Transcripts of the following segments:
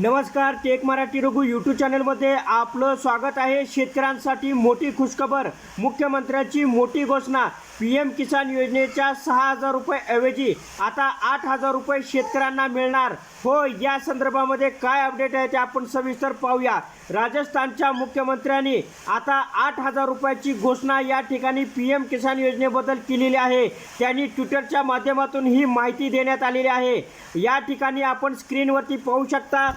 नमस्कार take Marathi Raghu YouTube चॅनलमध्ये आपलं स्वागत आहे. शेतकऱ्यांसाठी मोठी खुशखबर मुख्यमंत्र्यांची मोठी घोषणा पी एम किसान योजनेच्या सहा हजार रुपये ऐवजी आता आठ हजार रुपये शेतकऱ्यांना मिळणार. हो या संदर्भामध्ये काय अपडेट आहे ते आपण सविस्तर पाहूया. राजस्थानच्या मुख्यमंत्र्यांनी आता आठ हजार रुपयाची घोषणा या ठिकाणी पी एम किसान योजनेबद्दल केलेली आहे. त्यांनी ट्विटरच्या माध्यमातून ही माहिती देण्यात आलेली आहे. या ठिकाणी आपण स्क्रीनवरती पाहू शकता.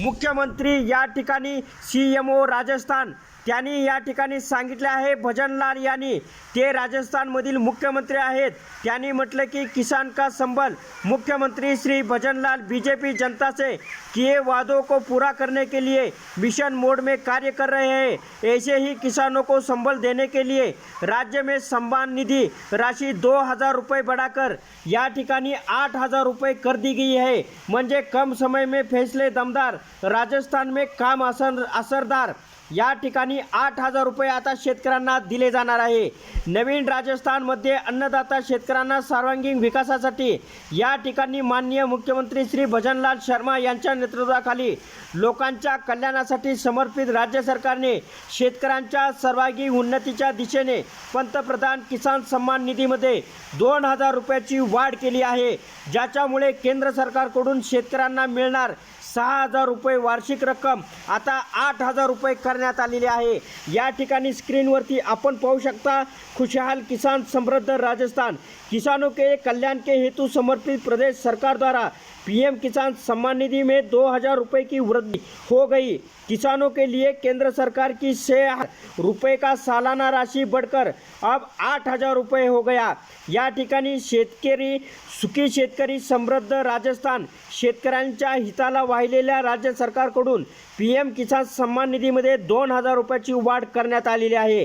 मुख्यमंत्री या ठिकाणी सी एम ओ राजस्थान त्यांनी या ठिकाणी सांगितले आहे भजनलाल यांनी. ते राजस्थानमधील मुख्यमंत्री आहेत. त्यांनी म्हटलं की किसान का संबल? मुख्यमंत्री श्री भजनलाल बीजेपी जनता से किए वादों को पूरा करने के लिए मिशन मोड में कार्य कर रहे हैं. ऐसे ही किसानों को संबल देने के लिए राज्य में सम्मान निधि राशि दो हजार रुपये बढ़ाकर या ठिकाणी आठ हजार रुपये कर दी गई है. म्हणजे कम समय में फैसले दमदार राजस्थान में काम असर असरदार. या ठिकाणी आठ हजार रुपये आता शेतकऱ्यांना दिले जाणार आहे. नवीन राजस्थानमध्ये अन्नदाता शेतकऱ्यांना सर्वांगीण विकासासाठी या ठिकाणी माननीय मुख्यमंत्री श्री भजनलाल शर्मा यांच्या नेतृत्वाखाली लोकांच्या कल्याणासाठी समर्पित राज्य सरकारने शेतकऱ्यांच्या सर्वांगीण उन्नतीच्या दिशेने पंतप्रधान किसान सन्मान निधीमध्ये दोन हजार रुपयाची वाढ केली आहे. ज्याच्यामुळे केंद्र सरकारकडून शेतकऱ्यांना मिळणार सहा हजार रुपये वार्षिक रक्कम आता आठ हजार रुपये करण्यात आलेली आहे. या ठिकाणी स्क्रीनवरती आपण पाहू शकता खुशहाल किसान समृद्ध राजस्थान. किसानों के कल्याण के हेतु समर्पित प्रदेश सरकार द्वारा पीएम किसान सम्मान निधि में दो हजार रुपये की वृद्धि हो गई. किसानों के लिए केंद्र सरकार की छः रुपये का सालाना राशि बढ़कर अब आठ हजार रुपये हो गया। या ठिकाणी शेतकरी सुखी शेतकरी समृद्ध राजस्थान शेतकऱ्यांच्या हिताला पाहिलेल्या राज्य सरकारकडून पी एम किसान सन्मान निधीमध्ये दोन हजार रुपयाची वाढ करण्यात आलेली आहे.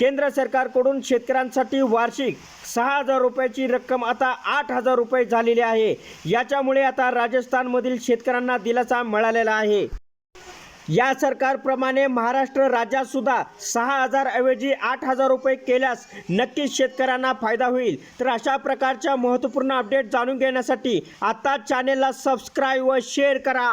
केंद्र सरकारकडून शेतकऱ्यांसाठी वार्षिक सहा हजार रुपयाची रक्कम आता आठ हजार रुपये झालेली आहे. याच्यामुळे आता राजस्थानमधील शेतकऱ्यांना दिलासा मिळालेला आहे. या सरकारप्रमाणे महाराष्ट्र राज्यात सुद्धा सहा हजार ऐवजी आठ हजार रुपये केल्यास नक्कीच शेतकऱ्यांना फायदा होईल. तर अशा प्रकारच्या महत्त्वपूर्ण अपडेट जाणून घेण्यासाठी आता चॅनेलला सबस्क्राईब व शेअर करा.